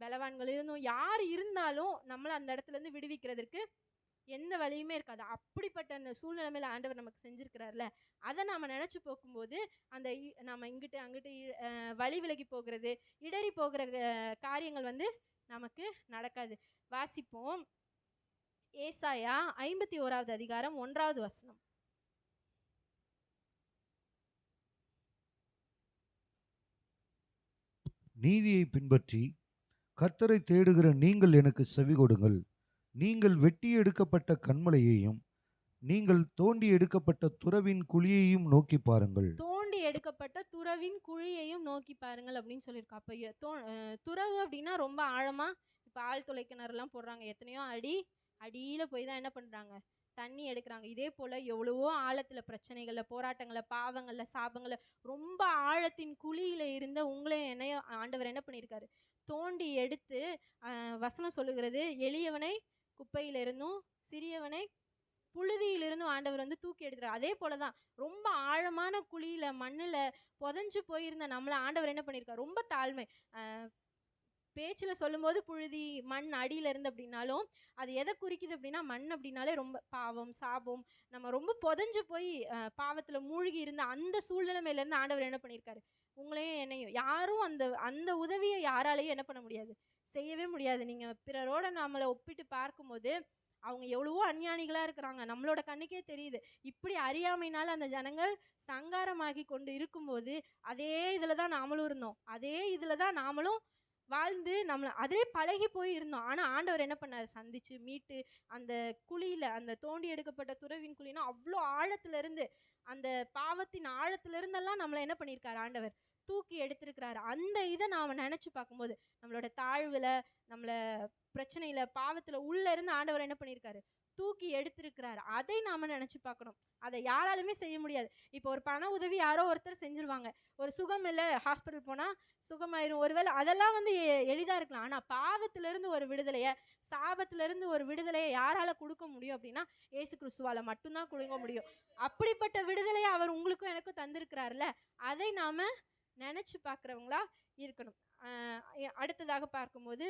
பலவான்கள் இருந்தும் யார் இருந்தாலும் நம்மளை அந்த இடத்துல இருந்து எந்த வழியுமே இருக்காது. அப்படிப்பட்ட அந்த சூழ்நிலைமையில் ஆண்டவர் நமக்கு செஞ்சுருக்கிறார்ல. அதை நாம் நினச்சி போக்கும்போது அந்த இ- நம்ம இங்கிட்டு அங்கிட்டு இ- வழி விலகி போகிறது இடறி போகிற காரியங்கள் வந்து நமக்கு நடக்காது. வாசிப்போம். ஏசாயா ஐம்பத்தி ஓராவது அதிகாரம் ஒன்றாவது வசனம். நீதியை பின்பற்றி கர்த்தரை தேடுகிற நீங்கள் எனக்கு செவி கொடுங்கள். நீங்கள் வெட்டி எடுக்கப்பட்ட கண்மலையையும் நீங்கள் தோண்டி எடுக்கப்பட்ட துறவின் குழியையும் நோக்கி பாருங்கள். தோண்டி எடுக்கப்பட்ட துறவின் குழியையும் நோக்கி பாருங்கள் அப்படின்னு சொல்லியிருக்கா. அப்போ தோ துறவு அப்படின்னா ரொம்ப ஆழமா இப்போ ஆழ்துளை கிணறுலாம் போடுறாங்க. எத்தனையோ அடி அடியில் போய் தான் என்ன பண்றாங்க? தண்ணி எடுக்கிறாங்க. இதே போல் எவ்வளவோ ஆழத்தில் பிரச்சனைகளில் போராட்டங்களில் பாவங்களில் சாபங்களில் ரொம்ப ஆழத்தின் குழியில் இருந்த உங்களே என்னைய ஆண்டவர் என்ன பண்ணியிருக்காரு? தோண்டி எடுத்து அஹ், வசனம் சொல்லுகிறது எளியவனை குப்பையிலிருந்தும் சிறியவனை புழுதியிலிருந்தும் ஆண்டவர் வந்து தூக்கி எடுக்கிறார். அதே போல தான் ரொம்ப ஆழமான குழியில மண்ணுல புதைஞ்சு போயிருந்த நம்மளை ஆண்டவர் என்ன பண்ணியிருக்கார்? ரொம்ப தாழ்மை. அஹ், பேச்சுல சொல்லும்போது புழுதி மண் அடியில இருந்து அப்படின்னாலும் அது எதை குறிக்குது அப்படின்னா மண் அப்படின்னாலே ரொம்ப பாவம் சாபம். நம்ம ரொம்ப புதஞ்சு போய் அஹ், பாவத்துல மூழ்கி இருந்த அந்த சூழ்நிலைமையில இருந்து ஆண்டவர் என்ன பண்ணியிருக்காரு? உங்களையும் என்னையும் யாரும் அந்த அந்த உதவியை யாராலையும் என்ன பண்ண முடியாது. செய்யவே முடியாது. நீங்கள் பிறரோட நம்மளை ஒப்பிட்டு பார்க்கும்போது அவங்க எவ்வளவோ அஞ்ஞானிகளாக இருக்கிறாங்க. நம்மளோட கண்ணுக்கே தெரியுது. இப்படி அறியாமைனால அந்த ஜனங்கள் சங்காரமாகி கொண்டு இருக்கும்போது அதே இதில் தான் நாமளும் இருந்தோம். அதே இதில் தான் நாமளும் வாழ்ந்து நம்மளை அதே பழகி போய் இருந்தோம். ஆனால் ஆண்டவர் என்ன பண்ணார்? சந்திச்சு மீட்டு அந்த குழியில் அந்த தோண்டி எடுக்கப்பட்ட துறவின் குழினா அவ்வளோ ஆழத்துலேருந்து அந்த பாவத்தின் ஆழத்துல இருந்தெல்லாம் நம்மளை என்ன பண்ணியிருக்காரு ஆண்டவர்? தூக்கி எடுத்திருக்கிறாரு. அந்த இதை நாம் நினச்சி பார்க்கும்போது நம்மளோட தாழ்வில் நம்மளை பிரச்சனையில் பாவத்தில் உள்ளே இருந்து ஆண்டவர் என்ன பண்ணியிருக்காரு? தூக்கி எடுத்திருக்கிறாரு. அதை நாம் நினச்சி பார்க்கணும். அதை யாராலுமே செய்ய முடியாது. இப்போ ஒரு பண உதவி யாரோ ஒருத்தர் செஞ்சுருவாங்க. ஒரு சுகம் இல்லை ஹாஸ்பிட்டல் போனால் சுகமாயிரும். ஒருவேளை அதெல்லாம் வந்து எளிதாக இருக்கலாம். ஆனால் பாவத்திலிருந்து ஒரு விடுதலையை சாபத்திலிருந்து ஒரு விடுதலையை யாரால் கொடுக்க முடியும் அப்படின்னா ஏசு கிறிஸ்துவால மட்டும்தான் கொடுக்க முடியும். அப்படிப்பட்ட விடுதலையை அவர் உங்களுக்கும் எனக்கும் தந்திருக்கிறார்ல அதை நாம் நினச்சி பார்க்குறவங்களா இருக்கணும். அடுத்ததாக பார்க்கும்போது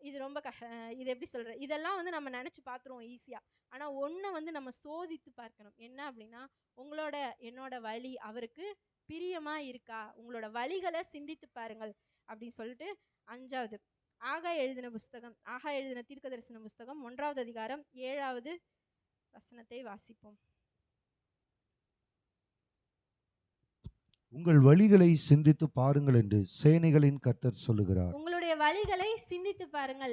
இது ரொம்ப கஷ இது எப்படி சொல்கிறது இதெல்லாம் வந்து நம்ம நினச்சி பார்த்துருவோம் ஈஸியாக ஆனால் ஒன்றை வந்து நம்ம சோதித்து பார்க்கணும். என்ன அப்படின்னா உங்களோட என்னோட வழி அவருக்கு பிரியமாக இருக்கா? உங்களோட வழிகளை சிந்தித்து பாருங்கள் அப்படின்னு சொல்லிட்டு அஞ்சாவது ஆகா எழுதின புஸ்தகம் ஆகா எழுதின தீர்க்கதரிசன புஸ்தகம் ஒன்றாவது அதிகாரம் ஏழாவது வசனத்தை வாசிப்போம். உங்கள் வழிகளை சிந்தித்து பாருங்கள் என்று சேனைகளின் கர்த்தர் சொல்லுகிறார். நம்மளுடைய வழிகளை சிந்தித்து பாருங்கள்.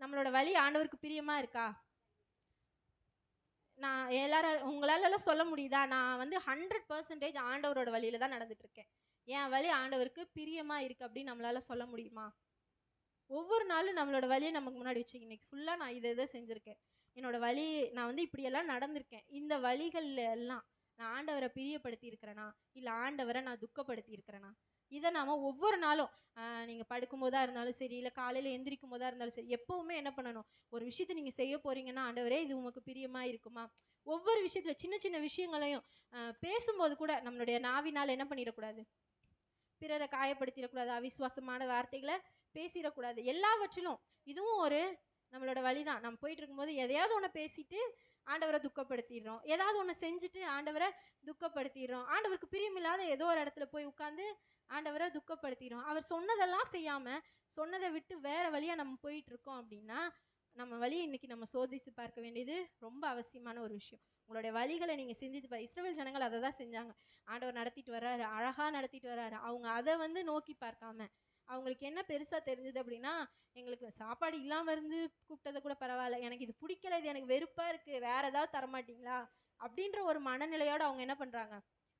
நம்மளோட வழி ஆண்டவருக்கு பிரியமா இருக்கா? நான் எல்லாரும் உங்களாலலாம் சொல்ல முடியுதா? நான் வந்து ஹண்ட்ரட் பர்சன்டேஜ் ஆண்டவரோட வழியில தான் நடந்துட்டு இருக்கேன் என் வழி ஆண்டவருக்கு பிரியமா இருக்கு அப்படின்னு நம்மளால சொல்ல முடியுமா? ஒவ்வொரு நாளும் நம்மளோட வழியை நமக்கு முன்னாடி வச்சு இன்னைக்கு ஃபுல்லாக நான் இதை இதை செஞ்சுருக்கேன். என்னோட வழி நான் வந்து இப்படியெல்லாம் நடந்திருக்கேன். இந்த வழிகள்ல எல்லாம் நான் ஆண்டவரை பிரியப்படுத்தி இருக்கிறேனா இல்லை ஆண்டவரை நான் துக்கப்படுத்தி இருக்கிறேனா இதை நாம் ஒவ்வொரு நாளும் நீங்கள் படுக்கும் போதாக இருந்தாலும் சரி இல்லை காலையில் எந்திரிக்கும் போதாக இருந்தாலும் சரி எப்போவுமே என்ன பண்ணணும்? ஒரு விஷயத்தை நீங்கள் செய்ய போகிறீங்கன்னா ஆண்டவரே இது உங்களுக்கு பிரியமாக இருக்குமா? ஒவ்வொரு விஷயத்தில் சின்ன சின்ன விஷயங்களையும் பேசும்போது கூட நம்மளுடைய நாவினால் என்ன பண்ணிடக்கூடாது? பிறரை காயப்படுத்திடக்கூடாது அவிசுவாசமான வார்த்தைகளை பேசிடக்கூடாது. எல்லாவற்றிலும் இதுவும் ஒரு நம்மளோட வழிதான். நம்ம போயிட்டு இருக்கும்போது எதையாவது ஒன்று பேசிட்டு ஆண்டவரை துக்கப்படுத்திடுறோம். ஏதாவது ஒன்று செஞ்சுட்டு ஆண்டவரை துக்கப்படுத்திடுறோம். ஆண்டவருக்கு பிரியமில்லாத ஏதோ ஒரு இடத்துல போய் உட்காந்து ஆண்டவரை துக்கப்படுத்திடும். அவர் சொன்னதெல்லாம் செய்யாமல் சொன்னதை விட்டு வேறு வழியாக நம்ம போயிட்டுருக்கோம் அப்படின்னா நம்ம வழியை இன்றைக்கி நம்ம சோதித்து பார்க்க வேண்டியது ரொம்ப அவசியமான ஒரு விஷயம். உங்களுடைய வழிகளை நீங்கள் சிந்தித்து பாரு இஸ்ரேல் ஜனங்கள் அதை தான் செஞ்சாங்க. ஆண்டவர் நடத்திட்டு வர்றாரு அழகாக நடத்திட்டு வர்றாரு. அவங்க அதை வந்து நோக்கி பார்க்காம அவங்களுக்கு என்ன பெருசாக தெரிஞ்சது அப்படின்னா எங்களுக்கு சாப்பாடு இல்லாமல் இருந்து கூப்பிட்டதை கூட பரவாயில்ல. எனக்கு இது பிடிக்கல இது எனக்கு வெறுப்பாக இருக்குது வேறு ஏதாவது தரமாட்டிங்களா? அப்படின்ற ஒரு மனநிலையோடு அவங்க என்ன பண்ணுறாங்க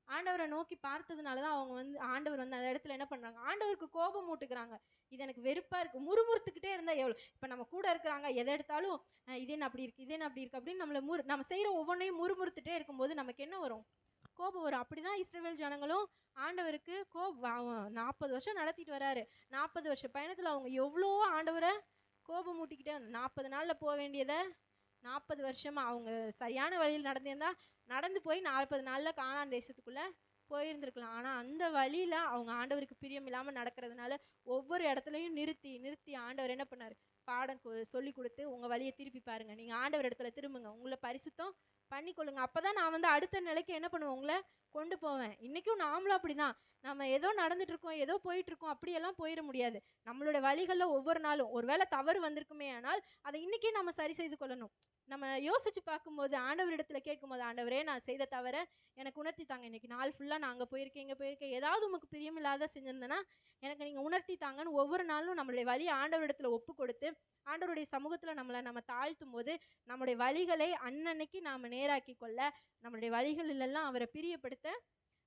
ஆண்டவரை நோக்கி பார்த்ததுனால தான் அவங்க வந்து ஆண்டவர் வந்து அந்த இடத்துல என்ன பண்ணுறாங்க ஆண்டவருக்கு கோபம் மூட்டுக்கிறாங்க இது எனக்கு வெறுப்பாக இருக்குது முறுமுறுத்துக்கிட்டே இருந்தால் எவ்வளோ? இப்போ நம்ம கூட இருக்கிறாங்க. எதை எடுத்தாலும் அஹ் என்ன அப்படி இருக்குது இதே என்ன அப்படி இருக்குது அப்படின்னு நம்மளை முறு நம்ம செய்கிற ஒவ்வொன்றையும் முறுமுறுத்துட்டே இருக்கும்போது நமக்கு என்ன வரும்? கோபம் வரும். அப்படி தான் இஸ்ரேல் ஜனங்களும் ஆண்டவருக்கு கோபம் நாற்பது வருஷம் நடத்திட்டு வராரு. நாற்பது வருஷம் பயணத்தில் அவங்க எவ்வளோ ஆண்டவரை கோபம் மூட்டிக்கிட்டே நாற்பது நாளில் போக வேண்டியதை நாற்பது வருஷமாக அவங்க சரியான வழியில் நடந்திருந்தா நடந்து போய் நாற்பது நாளில் காணான் தேசத்துக்குள்ளே போயிருந்திருக்கலாம். ஆனால் அந்த வழியில் அவங்க ஆண்டவருக்கு பிரியம் இல்லாமல் நடக்கிறதுனால ஒவ்வொரு இடத்துலையும் நிறுத்தி நிறுத்தி ஆண்டவர் என்ன பண்ணார்? பாடம் கு- சொல்லி கொடுத்து உங்கள் வழியை திருப்பி பாருங்கள் நீங்கள் ஆண்டவர் இடத்துல திரும்புங்க. உங்களை பரிசுத்தம் பண்ணிக்கொள்ளுங்க. அப்போ தான் நான் வந்து அடுத்த நிலைக்கு என்ன பண்ணுவேன்? உங்களை கொண்டு போவேன். இன்றைக்கும் நாமளும் அப்படிதான். நம்ம ஏதோ நடந்துட்டு இருக்கோம் ஏதோ போயிட்டு இருக்கோம் அப்படியெல்லாம் போயிட முடியாது. நம்மளோட வழிகளில் ஒவ்வொரு நாளும். ஒருவேளை தவறு வந்திருக்குமே ஆனால் அதை இன்னைக்கே நம்ம சரி செய்து கொள்ளணும். நம்ம யோசிச்சு பார்க்கும்போது ஆண்டவரிடத்தில் கேட்கும்போது ஆண்டவரே நான் செய்த தவிர எனக்கு உணர்த்தி தாங்க இன்றைக்கி நாள் ஃபுல்லாக நான் அங்கே போயிருக்கேன் இங்கே போயிருக்கேன். ஏதாவது உமக்கு பிரியமில்லாத செஞ்சிருந்தேன்னா எனக்கு நீங்கள் உணர்த்தி தாங்கன்னு ஒவ்வொரு நாளும் நம்மளுடைய வழி ஆண்டவரிடத்தில் ஒப்பு கொடுத்து ஆண்டவருடைய சமூகத்தில் நம்மளை நம்ம தாழ்த்தும் போது நம்முடைய வழிகளை அன்னன்னைக்கு நாம் நேராக்கி கொள்ள நம்மளுடைய வழிகளிலெல்லாம் அவரை பிரியப்படுத்த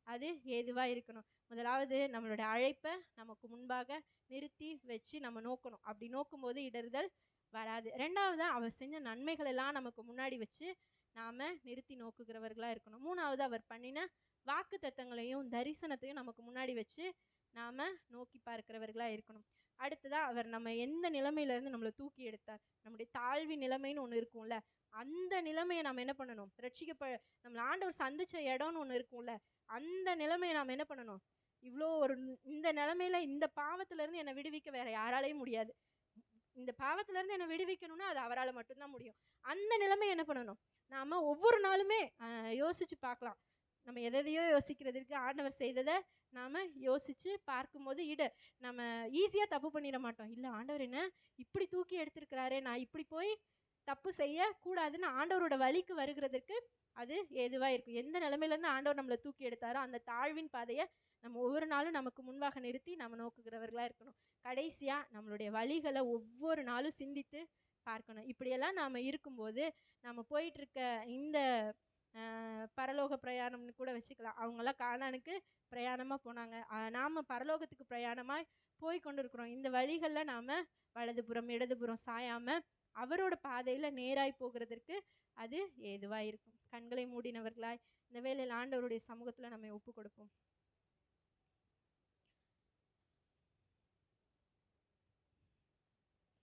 அது ஏதுவாக இருக்கணும். முதலாவது நம்மளுடைய அழைப்பை நமக்கு முன்பாக நிறுத்தி வச்சு நம்ம நோக்கணும். அப்படி நோக்கும்போது இடறுதல் வராது. ரெண்டாவது அவர் செஞ்ச நன்மைகள் எல்லாம் நமக்கு முன்னாடி வச்சு நாம் நிறுத்தி நோக்குகிறவர்களாக இருக்கணும். மூணாவது அவர் பண்ணின வாக்கு தத்தங்களையும் தரிசனத்தையும் நமக்கு முன்னாடி வச்சு நாம் நோக்கி பார்க்கிறவர்களாக இருக்கணும். அடுத்ததாக அவர் நம்ம எந்த நிலைமையிலேருந்து நம்மளை தூக்கி எடுத்தார்? நம்முடைய தாழ்வி நிலைமைன்னு ஒன்று இருக்கும்ல. அந்த நிலைமையை நம்ம என்ன பண்ணணும்? ரட்சிக்கப்ப நம்மளை ஆண்டவர் சந்திச்ச இடம்னு ஒன்று இருக்கும்ல. அந்த நிலைமையை நாம் என்ன பண்ணணும்? இவ்வளோ ஒரு இந்த நிலமையில இந்த பாவத்திலேருந்து என்னை விடுவிக்க வேற யாராலையும் முடியாது. இந்த பாவத்திலேருந்து என்னை விடுவிக்கணும்னா அது அவரால் மட்டும்தான் முடியும். அந்த நிலைமை என்ன பண்ணணும்? நாம் ஒவ்வொரு நாளுமே யோசித்து பார்க்கலாம். நம்ம எதையோ யோசிக்கிறதுக்கு ஆண்டவர் செய்ததை நாம் யோசித்து பார்க்கும்போது இட. நம்ம ஈஸியாக தப்பு பண்ணிட மாட்டோம். இல்லை ஆண்டவர் என்ன? இப்படி தூக்கி எடுத்திருக்கிறாரே நான் இப்படி போய் தப்பு செய்யக்கூடாதுன்னு ஆண்டவரோட வழிக்கு வருகிறதுக்கு அது ஏதுவாக இருக்கும்? எந்த நிலைமையிலேருந்து ஆண்டவர் நம்மளை தூக்கி எடுத்தாரோ அந்த தாழ்வின் பாதையை நம்ம ஒவ்வொரு நாளும் நமக்கு முன்பாக நிறுத்தி நம்ம நோக்குகிறவர்களாக இருக்கணும். கடைசியாக நம்மளுடைய வழிகளை ஒவ்வொரு நாளும் சிந்தித்து பார்க்கணும். இப்படியெல்லாம் நாம் இருக்கும்போது நம்ம போயிட்டுருக்க இந்த பரலோக பிரயாணம்னு கூட வச்சுக்கலாம். அவங்கெல்லாம் காணானுக்கு பிரயாணமாக போனாங்க. நாம் பரலோகத்துக்கு பிரயாணமாக போய் கொண்டு இருக்கிறோம் இந்த வழிகளில் நாம் வலதுபுறம் இடதுபுறம் சாயாமல் அவரோட பாதையில் நேராய் போகிறதற்கு அது ஏதுவாக இருக்கும் கண்களை மூடினவர்களாய் இந்த வேலையில் ஆண்டவருடைய சமூகத்தில் நம்ம ஒப்பு கொடுப்போம்